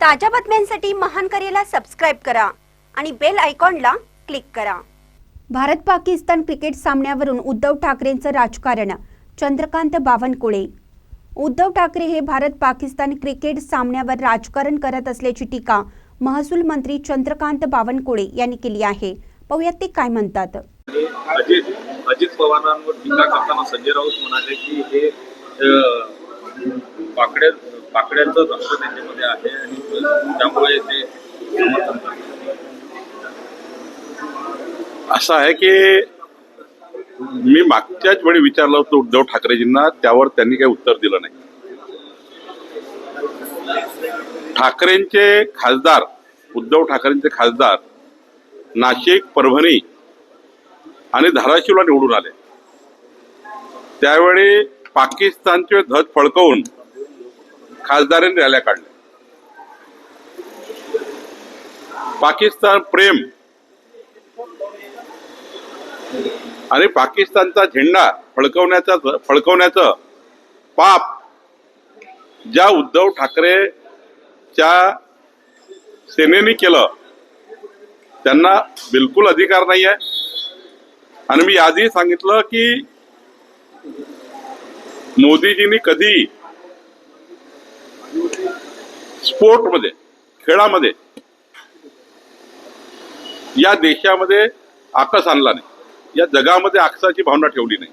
ताज्या बातम्यांसाठी महान करेला सबस्क्राईब करा आणि बेल आयकॉनला क्लिक करा. भारत पाकिस्तान क्रिकेट सामन्यावरून उद्धव ठाकरेंचं राजकारण. चंद्रकांत बावनकुळे. उद्धव ठाकरे हे भारत पाकिस्तान क्रिकेट सामन्यावर राजकारण करत असल्याची टीका महसूल मंत्री चंद्रकांत बावनकुळे यांनी केली आहे. पाहुयात ते काय म्हणतात. अजित अजित पवारांवर टीका करताना संजय राऊत म्हणाले की हे पाकड्या पाकड्यांचं रक्त त्यांच्यामध्ये आहे आणि त्यामुळे ते समर्थन करतात. असं आहे की मी मागच्याच वेळी विचारलं होतं उद्धव ठाकरेजींना त्यावर त्यांनी काही उत्तर दिलं नाही ठाकरेंचे खासदार उद्धव ठाकरेंचे खासदार नाशिक परभणी आणि धाराशिवला निवडून आले त्यावेळी पाकिस्तानचे ध्वज फडकवून खासदारांनी रॅल्या काढल्या. पाकिस्तान प्रेम आणि पाकिस्तानचा झेंडा फडकवण्याचा फडकवण्याचं पाप ज्या उद्धव ठाकरेच्या सेनेने केलं त्यांना बिलकुल अधिकार नाही आहे आणि मी आधी सांगितलं की मोदीजींनी कधी स्पोर्टमध्ये खेळामध्ये. या देशामध्ये आकस आणला नाही. या जगामध्ये आकसाची भावना ठेवली नाही.